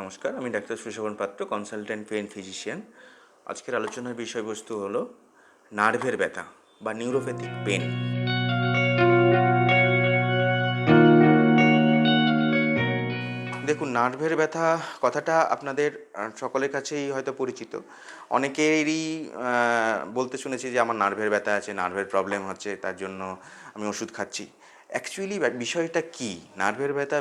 নমস্কার, আমি ডাক্তার সুশোভন পাত্র কনসালটেন্ট পেন ফিজিশিয়ান আজকের আলোচনার বিষয়বস্তু হলো নার্ভের ব্যথা বা নিউরোপ্যাথিক পেন দেখুন, নার্ভের ব্যথা কথাটা আপনাদের সকলের কাছেই হয়তো পরিচিত। অনেকেরই বলতে শুনেছি যে আমার নার্ভের ব্যথা আছে, নার্ভের প্রবলেম হচ্ছে, তার জন্য আমি ওষুধ খাচ্ছি। অ্যাকচুয়ালি বিষয়টা কি? নার্ভের ব্যথা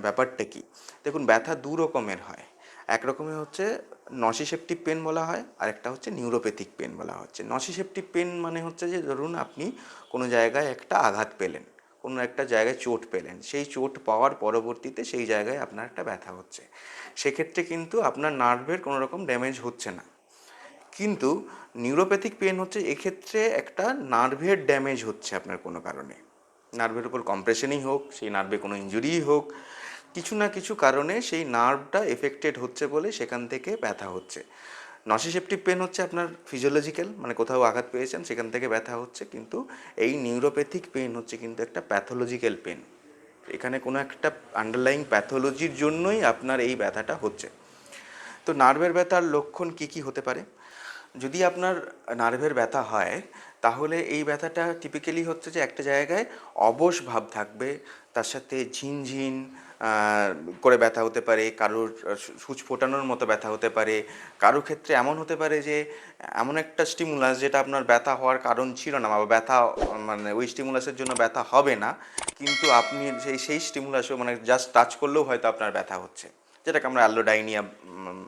ব্যাপারটা কি? দেখুন, ব্যথা দু রকমের হয়। এক রকমের হচ্ছে নসিসেপটিভ পেন বলা হয় আর একটা হচ্ছে নিউরোপ্যাথিক পেন বলা হচ্ছে। নসিসেপটিভ পেন মানে হচ্ছে যে, ধরুন আপনি কোনো জায়গায় একটা আঘাত পেলেন, কোনো একটা জায়গায় চোট পেলেন, সেই চোট পাওয়ার পরবর্তীতে সেই জায়গায় আপনার একটা ব্যথা হচ্ছে। সেক্ষেত্রে কিন্তু আপনার নার্ভের কোনো রকম ড্যামেজ হচ্ছে না। কিন্তু নিউরোপ্যাথিক পেন হচ্ছে, এক্ষেত্রে একটা নার্ভের ড্যামেজ হচ্ছে আপনার কোনো কারণে। নার্ভের উপর কম্প্রেশনই হোক, সেই নার্ভে কোনো ইঞ্জুরিই হোক কিছু না কিছু কারণে সেই নার্ভটা এফেক্টেড হচ্ছে বলে সেখান থেকে ব্যথা হচ্ছে। নসিসেপটিভ পেন হচ্ছে আপনার ফিজিওলজিক্যাল মানে কোথাও আঘাত পেয়েছেন সেখান থেকে ব্যথা হচ্ছে, কিন্তু এই নিউরোপ্যাথিক পেন হচ্ছে কিন্তু একটা প্যাথোলজিক্যাল পেন এখানে কোনো একটা আন্ডারলাইং প্যাথোলজির জন্যই আপনার এই ব্যথাটা হচ্ছে। তো নার্ভের ব্যথার লক্ষণ কি কি হতে পারে? যদি আপনার নার্ভের ব্যথা হয়, তাহলে এই ব্যথাটা টিপিক্যালি হচ্ছে যে একটা জায়গায় অবশ ভাব থাকবে, তার সাথে ঝিনঝিন করে ব্যথা হতে পারে, কারোর সূচ ফোটানোর মতো ব্যথা হতে পারে। কারও ক্ষেত্রে এমন হতে পারে যে, এমন একটা স্টিমুলাস যেটা আপনার ব্যথা হওয়ার কারণ ছিল না, বা ব্যথা মানে ওই স্টিমুলাসের জন্য ব্যথা হবে না, কিন্তু আপনি সেই সেই স্টিমুলাসও মানে জাস্ট টাচ করলেও হয়তো আপনার ব্যথা হচ্ছে। যেটাকে আমরা অ্যালোডাইনিয়া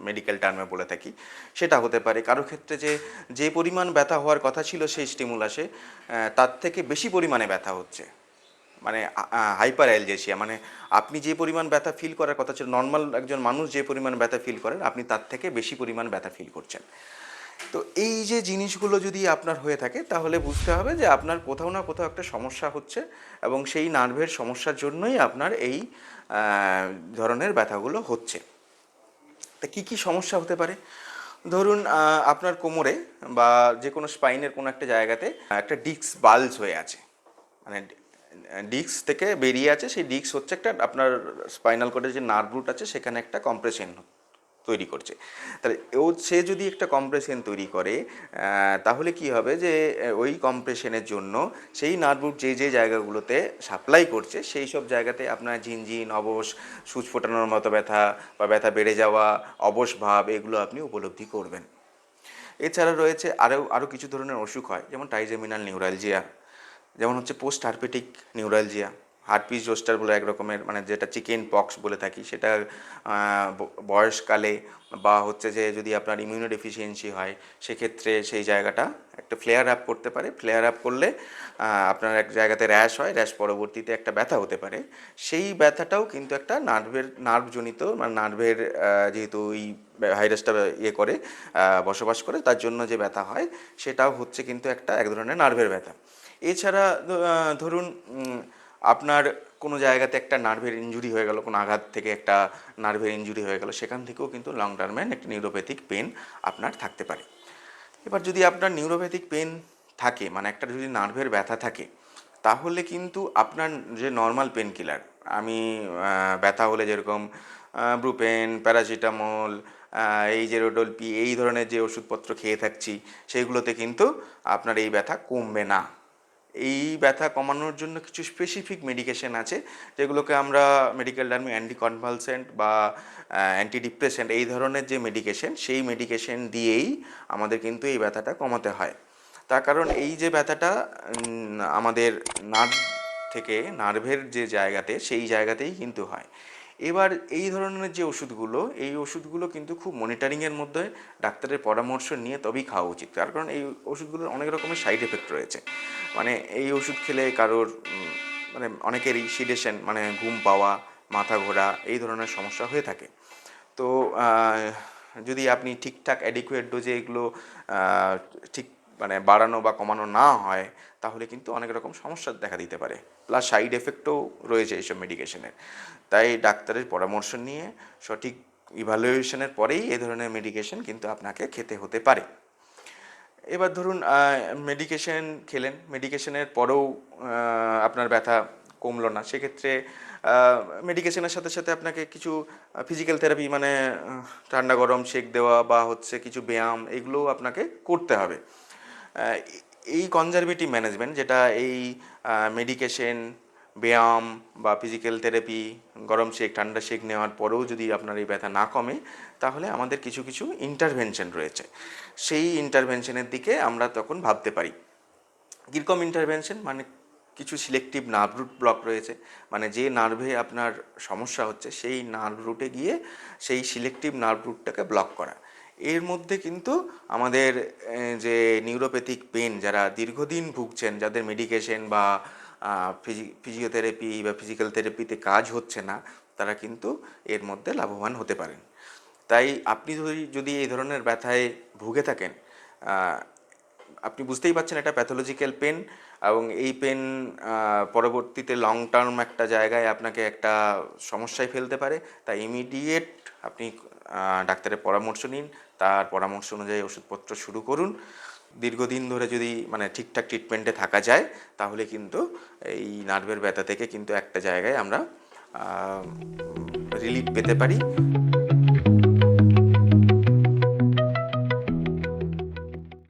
মেডিকেল টার্মে বলে থাকি, সেটা হতে পারে। কারও ক্ষেত্রে যে যে পরিমাণ ব্যথা হওয়ার কথা ছিল সেই স্টিমুলাসে তার থেকে বেশি পরিমাণে ব্যথা হচ্ছে। মানে হাইপার অ্যালজেসিয়া মানে আপনি যে পরিমাণ ব্যথা ফিল করার কথা ছিল নর্মাল একজন মানুষ যে পরিমাণ ব্যথা ফিল করেন, আপনি তার থেকে বেশি পরিমাণ ব্যথা ফিল করছেন। তো এই যে জিনিসগুলো যদি আপনার হয়ে থাকে, তাহলে বুঝতে হবে যে আপনার কোথাও না কোথাও একটা সমস্যা হচ্ছে এবং সেই নার্ভের সমস্যার জন্যই আপনার এই ধরনের ব্যথাগুলো হচ্ছে। তা কী কী সমস্যা হতে পারে? ধরুন আপনার কোমরে বা যে কোনো স্পাইনের কোনো একটা জায়গাতে একটা ডিস্ক বালজ হয়ে আছে। মানে ডিস্ক থেকে বেরিয়ে আছে, সেই ডিস্ক হচ্ছে একটা আপনার স্পাইনাল কোডের যে নার্ভ রুট আছে, সেখানে একটা কম্প্রেশন তৈরি করছে। তাহলে ও, সে যদি একটা কম্প্রেশন তৈরি করে তাহলে কি হবে যে ওই কম্প্রেশনের জন্য সেই রুট যে যে জায়গাগুলোতে সাপ্লাই করছে, সেই সব জায়গাতে আপনার ঝিনঝিন অবশ, সুচ ফোটানোর মতো ব্যথা বা ব্যথা বেড়ে যাওয়া, অবশ ভাব, এগুলো আপনি উপলব্ধি করবেন। এছাড়া রয়েছে আরও আরও কিছু ধরনের অসুখ হয়, যেমন টাইজেমিনাল নিউরালজিয়া যেমন হচ্ছে post herpetic neuralgia herpes zoster বলে এক রকমের মানে যেটা চিকেন পক্স বলে থাকি, সেটা বয়সকালে বা হচ্ছে যে যদি আপনার ইমিউনো ডেফিসিয়েন্সি হয়, সেক্ষেত্রে সেই জায়গাটা একটা ফ্লেয়ার আপ করতে পারে। ফ্লেয়ার আপ করলে আপনার এক জায়গাতে র্যাশ হয় র্যাশ পরবর্তীতে একটা ব্যথা হতে পারে। সেই ব্যথাটাও কিন্তু একটা নার্ভের নার্ভজনিত মানে নার্ভের যেহেতু ওই ভাইরাসটা ইয়ে করে বসবাস করে, তার জন্য যে ব্যথা হয়, সেটাও হচ্ছে কিন্তু একটা এক ধরনের নার্ভের ব্যথা। এছাড়া ধরুন আপনার কোনো জায়গাতে একটা নার্ভের ইঞ্জুরি হয়ে গেল, কোনো আঘাত থেকে একটা নার্ভের ইঞ্জুরি হয়ে গেল, সেখান থেকেও কিন্তু লং টার্মে একটা নিউরোপ্যাথিক পেন আপনার থাকতে পারে। এবার যদি আপনার নিউরোপ্যাথিক পেন থাকে মানে একটা যদি নার্ভের ব্যথা থাকে, তাহলে কিন্তু আপনার যে নর্মাল পেন কিলার আমি ব্যথা হলে যেরকম ব্রুপেন প্যারাসিটামল এই যে রোডলপি এই ধরনের যে ওষুধপত্র খেয়ে থাকছি, সেইগুলোতে কিন্তু আপনার এই ব্যথা কমবে না। এই ব্যথা কমানোর জন্য কিছু স্পেসিফিক মেডিকেশন আছে, যেগুলোকে আমরা মেডিকেল টার্মে অ্যান্টি কনভালসেন্ট বা অ্যান্টি ডিপ্রেসেন্ট এই ধরনের যে মেডিকেশন সেই মেডিকেশন দিয়েই আমাদের কিন্তু এই ব্যথাটা কমাতে হয়। তার কারণ এই যে ব্যথাটা আমাদের নার্ভ থেকে নার্ভের যে জায়গাতে, সেই জায়গাতেই কিন্তু হয়। এবার এই ধরনের যে ওষুধগুলো, এই ওষুধগুলো কিন্তু খুব মনিটরিংয়ের মধ্যে ডাক্তারের পরামর্শ নিয়ে তবেই খাওয়া উচিত। তার কারণ এই ওষুধগুলোর অনেক রকমের সাইড এফেক্ট রয়েছে। মানে এই ওষুধ খেলে কারোর মানে অনেকেরই সিডেশন মানে ঘুম পাওয়া, মাথা ঘোরা, এই ধরনের সমস্যা হয়ে থাকে। তো যদি আপনি ঠিকঠাক অ্যাডিকুয়েট ডোজে এগুলো ঠিক মানে বাড়ানো বা কমানো না হয়, তাহলে কিন্তু অনেক রকম সমস্যা দেখা দিতে পারে। প্লাস সাইড এফেক্টও রয়েছে এইসব মেডিকেশনের তাই ডাক্তারের পরামর্শ নিয়ে সঠিক ইভালুয়েশনের পরেই এ ধরনের মেডিকেশন কিন্তু আপনাকে খেতে হতে পারে। এবার ধরুন মেডিকেশন খেলেন মেডিকেশনের পরেও আপনার ব্যথা কমলো না। সেক্ষেত্রে মেডিকেশনের সাথে সাথে আপনাকে কিছু ফিজিক্যাল থেরাপি মানে ঠান্ডা গরম সেক দেওয়া বা হচ্ছে কিছু ব্যায়াম, এগুলোও আপনাকে করতে হবে। এই কনজারভেটিভ ম্যানেজমেন্ট যেটা এই মেডিকেশন ব্যায়াম বা ফিজিক্যাল থেরাপি গরম শেক ঠান্ডা শেক নেওয়ার পরেও যদি আপনার এই ব্যথা না কমে, তাহলে আমাদের কিছু কিছু ইন্টারভেনশন রয়েছে। সেই ইন্টারভেনশনের দিকে আমরা তখন ভাবতে পারি। কীরকম ইন্টারভেনশন মানে কিছু সিলেক্টিভ নার্ভ রুট ব্লক রয়েছে। মানে যে নার্ভে আপনার সমস্যা হচ্ছে, সেই নার্ভ রুটে গিয়ে সেই সিলেক্টিভ নার্ভ রুটটাকে ব্লক করা। এর মধ্যে কিন্তু আমাদের যে নিউরোপ্যাথিক পেন যারা দীর্ঘদিন ভুগছেন, যাদের মেডিকেশন বা ফিজিওথেরাপি বা ফিজিক্যাল থেরাপিতে কাজ হচ্ছে না, তারা কিন্তু এর মধ্যে লাভবান হতে পারেন। তাই আপনি যদি যদি এই ধরনের ব্যথায় ভুগে থাকেন আপনি বুঝতেই পারছেন এটা প্যাথোলজিক্যাল পেন এবং এই পেন পরবর্তীতে লং টার্ম একটা জায়গায় আপনাকে একটা সমস্যায় ফেলতে পারে। তাই ইমিডিয়েট আপনি ডাক্তারের পরামর্শ নিন, তার পরামর্শ অনুযায়ী ওষুধপত্র শুরু করুন। দীর্ঘদিন ধরে যদি মানে ঠিকঠাক ট্রিটমেন্টে থাকা যায়, তাহলে কিন্তু এই নার্ভের ব্যথা থেকে কিন্তু একটা জায়গায় আমরা রিলিফ পেতে পারি।